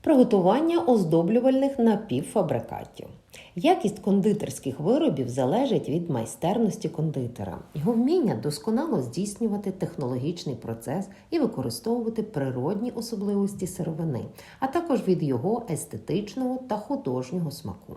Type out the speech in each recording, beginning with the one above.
Приготування оздоблювальних напівфабрикатів. Якість кондитерських виробів залежить від майстерності кондитера, його вміння досконало здійснювати технологічний процес і використовувати природні особливості сировини, а також від його естетичного та художнього смаку.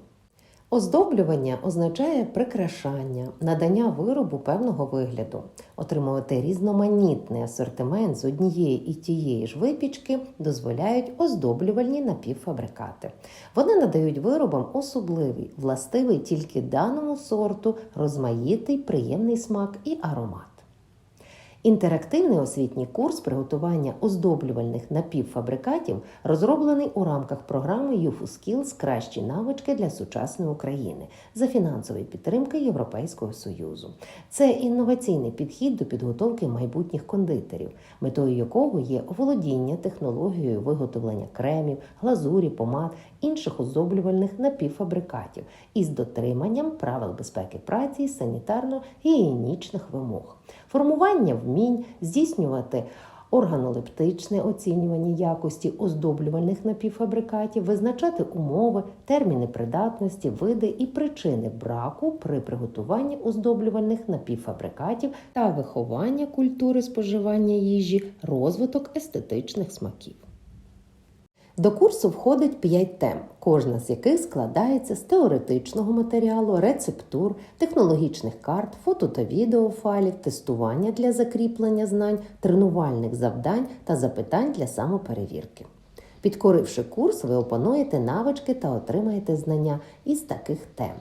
Оздоблювання означає прикрашання, надання виробу певного вигляду. Отримувати різноманітний асортимент з однієї і тієї ж випічки дозволяють оздоблювальні напівфабрикати. Вони надають виробам особливий, властивий тільки даному сорту, розмаїтий, приємний смак і аромат. Інтерактивний освітній курс приготування оздоблювальних напівфабрикатів розроблений у рамках програми YouFuSkills Кращі навички для сучасної України за фінансової підтримки Європейського Союзу. Це інноваційний підхід до підготовки майбутніх кондитерів, метою якого є оволодіння технологією виготовлення кремів, глазурі, помад, інших оздоблювальних напівфабрикатів із дотриманням правил безпеки праці санітарно-гігієнічних вимог. Формування вмінь здійснювати органолептичне оцінювання якості оздоблювальних напівфабрикатів, визначати умови, терміни придатності, види і причини браку при приготуванні оздоблювальних напівфабрикатів та виховання культури споживання їжі, розвиток естетичних смаків. До курсу входить 5 тем, кожна з яких складається з теоретичного матеріалу, рецептур, технологічних карт, фото та відеофайлів, тестування для закріплення знань, тренувальних завдань та запитань для самоперевірки. Підкоривши курс, ви опануєте навички та отримаєте знання із таких тем.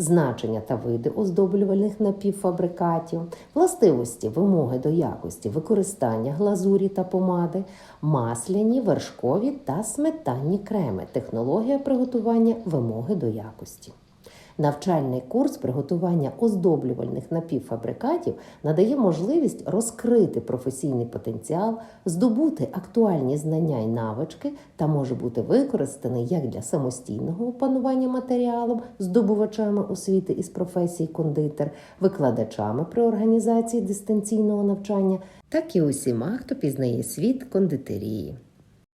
Значення та види оздоблювальних напівфабрикатів, властивості, вимоги до якості, використання глазурі та помади, масляні, вершкові та сметанні креми, технологія приготування, вимоги до якості. Навчальний курс приготування оздоблювальних напівфабрикатів надає можливість розкрити професійний потенціал, здобути актуальні знання і навички та може бути використаний як для самостійного опанування матеріалом, здобувачами освіти із професії кондитер, викладачами при організації дистанційного навчання, так і усіма, хто пізнає світ кондитерії.